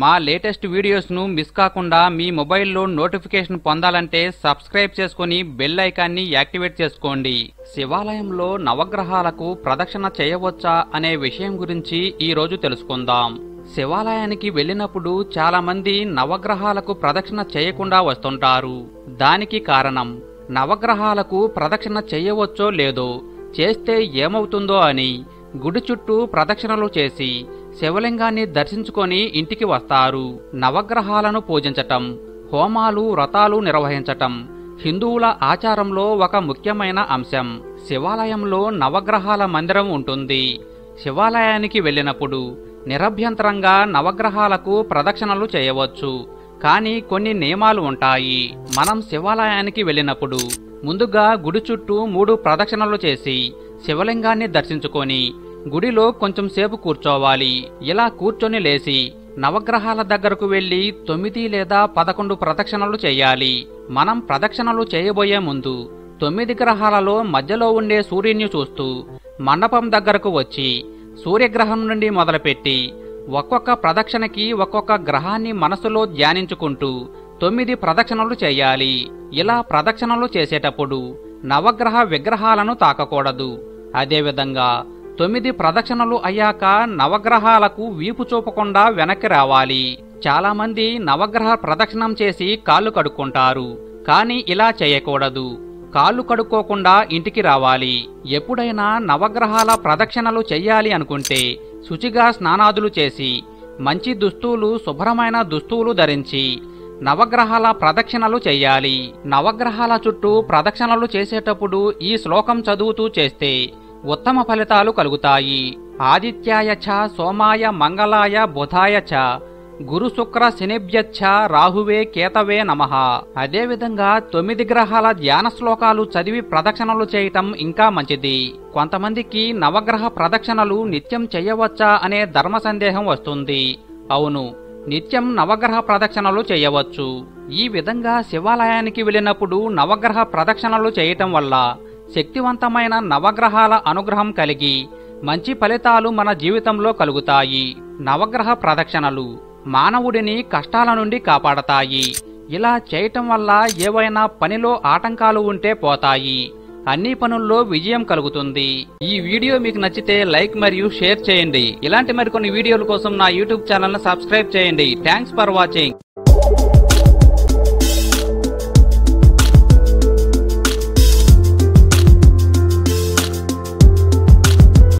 మా latest వీడియోస్ను miss కాకుండా మీ మొబైల్లో నోటిఫికేషన్ పొందాలంటే సబ్స్క్రైబ్ చేసుకుని బెల్ ఐకాన్ని యాక్టివేట్ చేసుకోండి. శివాలయంలో నవగ్రహాలకు ప్రదక్షిణ చేయవచ్చా అనే విషయం గురించి ఈరోజు తెలుసుకుందాం. శివాలయానికి వెళ్ళినప్పుడు చాలా మంది నవగ్రహాలకు ప్రదక్షిణ చేయకుండా వస్తుంటారు. దానికి కారణం నవగ్రహాలకు ప్రదక్షిణ చేయవచ్చో లేదో చేస్తే ఏమవుతుందో అని గుడి చుట్టూ ప్రదక్షిణలు చేసి శివలింగాన్ని దర్శించుకొని ఇంటికి వస్తారు. నవగ్రహాలను పూజించటం హోమాలు వ్రతాలు నిర్వహించటం హిందువుల ఆచారంలో ఒక ముఖ్యమైన అంశం. శివాలయంలో నవగ్రహాల మందిరం ఉంటుంది. శివాలయానికి వెళ్ళినప్పుడు నిరభ్యంతరంగా నవగ్రహాలకు ప్రదక్షిణలు చేయవచ్చు. కానీ కొన్ని నియమాలు ఉంటాయి. మనం శివాలయానికి వెళ్ళినప్పుడు ముందుగా గుడి చుట్టూ మూడు ప్రదక్షిణలు చేసి శివలింగాన్ని దర్శించుకొని గుడిలో కొంచెం సేపు కూర్చోవాలి. ఇలా కూర్చొని లేచి నవగ్రహాల దగ్గరకు వెళ్ళి తొమ్మిది లేదా పదకొండు ప్రదక్షిణలు చేయాలి. మనం ప్రదక్షిణలు చేయబోయే ముందు తొమ్మిది గ్రహాలలో మధ్యలో ఉండే సూర్యుని చూస్తూ మండపం దగ్గరకు వచ్చి సూర్యగ్రహం నుండి మొదలుపెట్టి ఒక్కొక్క ప్రదక్షిణకి ఒక్కొక్క గ్రహాన్ని మనసులో ధ్యానించుకుంటూ తొమ్మిది ప్రదక్షిణలు చేయాలి. ఇలా ప్రదక్షిణలు చేసేటప్పుడు నవగ్రహ విగ్రహాలను తాకకూడదు. అదేవిధంగా తొమ్మిది ప్రదక్షిణలు అయ్యాక నవగ్రహాలకు వీపు చూపకుండా వెనక్కి రావాలి. చాలామంది నవగ్రహ ప్రదక్షిణం చేసి కాళ్ళు కడుక్కుంటారు. కానీ ఇలా చేయకూడదు. కాళ్ళు కడుక్కోకుండా ఇంటికి రావాలి. ఎప్పుడైనా నవగ్రహాల ప్రదక్షిణలు చెయ్యాలి అనుకుంటే శుచిగా స్నానాదులు చేసి మంచి దుస్తులు శుభ్రమైన దుస్తులు ధరించి నవగ్రహాల ప్రదక్షిణలు చెయ్యాలి. నవగ్రహాల చుట్టూ ప్రదక్షిణలు చేసేటప్పుడు ఈ శ్లోకం చదువుతూ చేస్తే ఉత్తమ ఫలితాలు కలుగుతాయి. ఆదిత్యాయ చ సోమాయ మంగళాయ బుధాయ చ గురు శుక్ర శనిభ్యచ్చ రాహువే కేతవే నమః. అదేవిధంగా తొమ్మిది గ్రహాల ధ్యాన శ్లోకాలు చదివి ప్రదక్షిణలు చేయటం ఇంకా మంచిది. కొంతమందికి నవగ్రహ ప్రదక్షిణలు నిత్యం చేయవచ్చా అనే ధర్మ సందేహం వస్తుంది. అవును నిత్యం నవగ్రహ ప్రదక్షిణలు చేయవచ్చు. ఈ విధంగా శివాలయానికి వెళ్ళినప్పుడు నవగ్రహ ప్రదక్షిణలు చేయటం వల్ల శక్తివంతమైన నవగ్రహాల అనుగ్రహం కలిగి మంచి ఫలితాలు మన జీవితంలో కలుగుతాయి. నవగ్రహ ప్రదక్షిణలు మానవుడిని కష్టాల నుండి కాపాడతాయి. ఇలా చేయటం వల్ల ఏవైనా పనిలో ఆటంకాలు ఉంటే పోతాయి. అన్ని పనుల్లో విజయం కలుగుతుంది. ఈ వీడియో మీకు నచ్చితే లైక్ మరియు షేర్ చేయండి. ఇలాంటి మరికొన్ని వీడియోల కోసం నా యూట్యూబ్ ఛానల్ సబ్స్క్రైబ్ చేయండి. Thanks for watching.